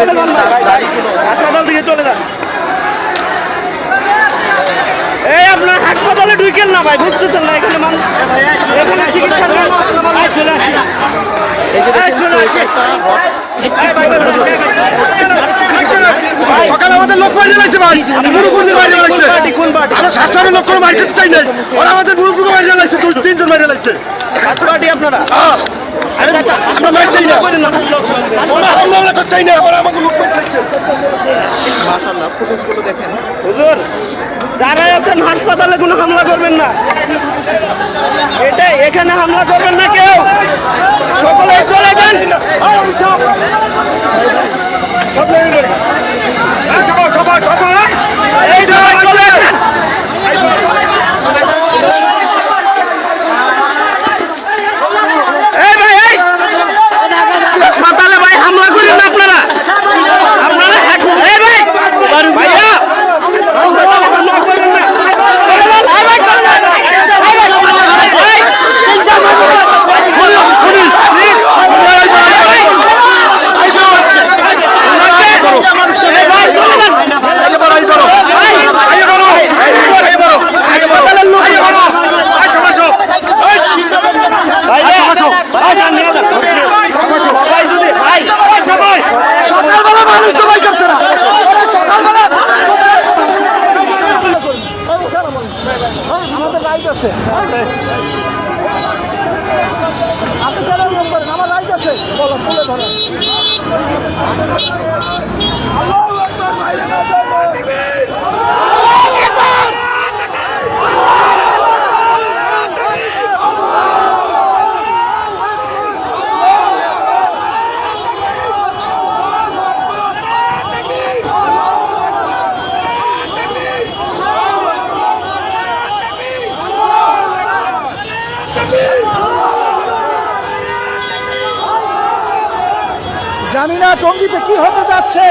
চলে যান হাসপাতাল থেকে চলে যান এই আপনার হাসপাতালে ঢুকেন না ভাই বুঝতেছেন না এখানে মানুষ এখানে চিকিৎসা চলে আসেন। সকালে আমাদের লোক মারিয়ে লাগছে ভাই মুরুকুরদের মারিয়ে লাগছে আমরা শাসনের লোক কোনো চাই না ওরা আমাদের মুরুকুরকে মারিয়ে লাগছে তিনজন মারিয়ে লাগছে আপনারা মাশাল্লাহ যারা আছেন হাসপাতালে কোনো হামলা করবেন না। এটাই, এখানে হামলা করবেন না কেউ। সকলে চলে যান সবাই সবাই সবাই এই সবাই চলে যান এই ভাই এই হাসপাতালে ভাই হামলা করেন না আপনারা আপনারা হাস- এই ভাই ভাইয়া হাসপাতালে হামলা করেন না এই ভাই, এই ভাই, চলে যান। এই ভাই, এই, চিন্তা করবেন না। শুনুন, শুনুন, please। এই ভাই, এই ভাই, চলে যান। হাসপাতালের লোক ভাইয়া, ভাই, যান, নিয়ে যান। সবাই যদি ভাই সবাই সকালবেলা মানুষ সবাই করছে না আমাদের রাইট আছে। আপনি কেন আমার রাইট আছে। বলো তুলে ধরেন জানি না টঙ্গিতে কি হতে যাচ্ছে।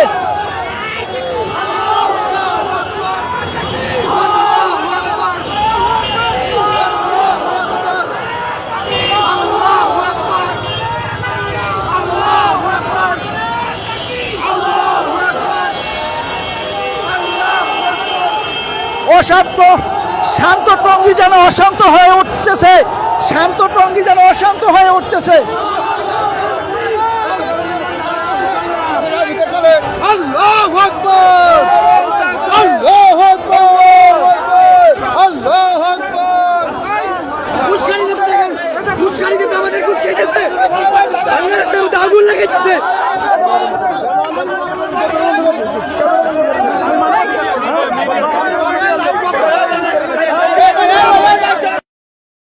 অশান্ত শান্ত টঙ্গি যেন অশান্ত হয়ে উঠতেছে। শান্ত টঙ্গি যেন অশান্ত হয়ে উঠতেছে।